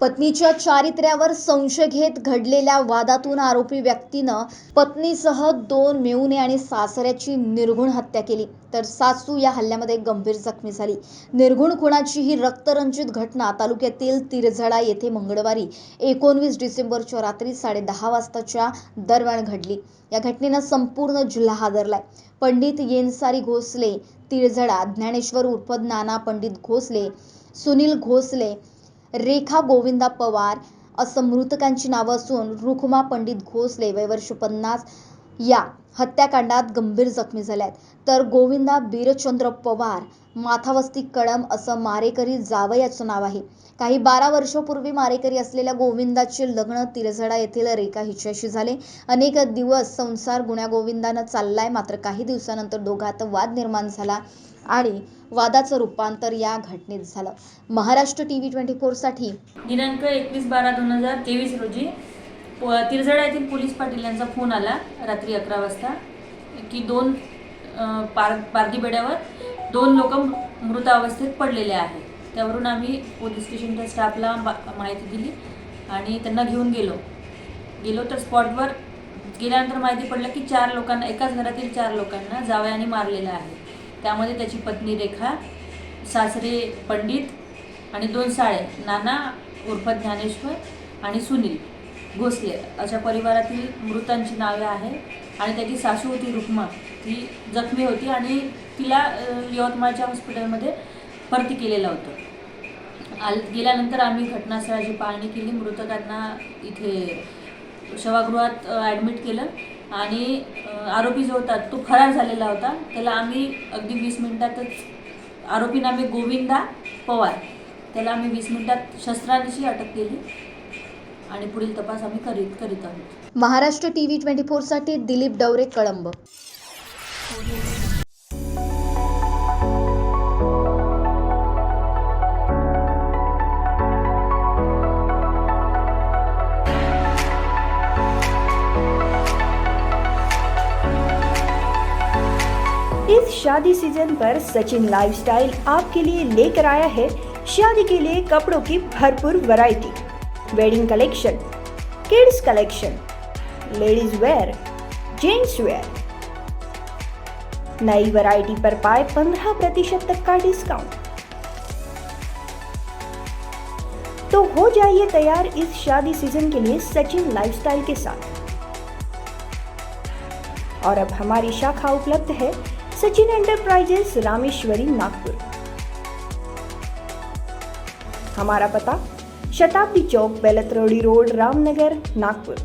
पत्नीच्या चारित्र्यावर संशय घेत घडलेल्या वादातून आरोपी व्यक्तीनं पत्नीसह दोन मेहुणे आणि सासऱ्याची निर्घुण हत्या केली. तर सासू या हल्ल्यामध्ये गंभीर जखमी झाली. निर्घुण खुणाची ही रक्तरंजित घटना तालुक्यातील तिरझडा येथे मंगळवारी एकोणवीस डिसेंबरच्या रात्री साडेदहा वाजताच्या दरम्यान घडली. या घटनेनं संपूर्ण जिल्हा हादरलाय. पंडित येनसारी घोसले तिळझडा ज्ञानेश्वर उर्फ नाना पंडित घोसले सुनील घोसले रेखा गोविंदा पवार असं मृतकांची नावं असून रुखमा पंडित घोसले वयवर्ष पन्नास या हत्याकांडात गंभीर जखमी झाल्यात. तर गोविंदा बीरचंद्र पवार माथावस्ती कळम असं मारेकरी जावयाचं नाव आहे. काही बारा वर्षापूर्वी मारेकरी असलेल्या गोविंदाचे लग्न तिरझडा येथील रेखा हिच्याशी झाले. अनेक दिवस संसार गुण्या गोविंदानं चाललाय. मात्र काही दिवसानंतर दोघात वाद निर्माण झाला. आणि वादाचं रूपांतर या घटनेत झालं. महाराष्ट्र टी व्ही ट्वेंटी फोरसाठी दिनांक एकवीस बारा दोन हजार तेवीस रोजी प तिरझडा येथील पोलीस पाटील यांचा फोन आला रात्री अकरा वाजता की दोन अ, पार पारधी बेड्यावर दोन लोक मृत अवस्थेत पडलेले आहेत त्यावरून आम्ही पोलीस स्टेशनच्या स्टाफला बा माहिती दिली आणि त्यांना घेऊन गेलो. गेलो तर स्पॉटवर गेल्यानंतर माहिती पडलं की चार लोकांना एकाच घरातील चार लोकांना जावयाने मारलेलं आहे. त्यामध्ये त्याची पत्नी रेखा सासरे पंडित आणि दोन साळे नाना उर्फ ज्ञानेश्वर आणि सुनील भोसले अशा परिवारातील मृतांची नावे आहे आणि त्याची सासू होती रुक्मा. ती जखमी होती आणि तिला यवतमाळच्या हॉस्पिटलमध्ये भरती केलेलं होतं. आल गेल्यानंतर आम्ही घटनास्थळाची पाहणी केली. मृतकांना इथे शवागृहात ॲडमिट केलं. आणि आरोपी जो होता तो फरार झालेला होता. त्याला आम्ही अगदी वीस मिनिटातच आरोपी नामे गोविंदा पवार त्याला आम्ही वीस मिनिटात शस्त्रांशी अटक केली आणि पुढील तपास आम्ही करीत करीत आहोत. महाराष्ट्र टी व्ही ट्वेंटी फोरसाठी दिलीप डवरे कळंब. शादी सीज़न पर सचिन लाइफस्टाइल आपके लिए लेकर आया है शादी के लिए कपड़ों की भरपूर variety wedding collection kids collection ladies wear gents wear नई वैरायटी पर पाए 15 प्रतिशत तक का डिस्काउंट तो हो जाइए तैयार इस शादी सीज़न के लिए सचिन लाइफस्टाइल के साथ। और अब हमारी शाखा उपलब्ध है सचिन एंटरप्राइजेस रामेश्वरी नागपुर। हमारा पता शताब्दी चौक बेलत रोड रामनगर नागपुर।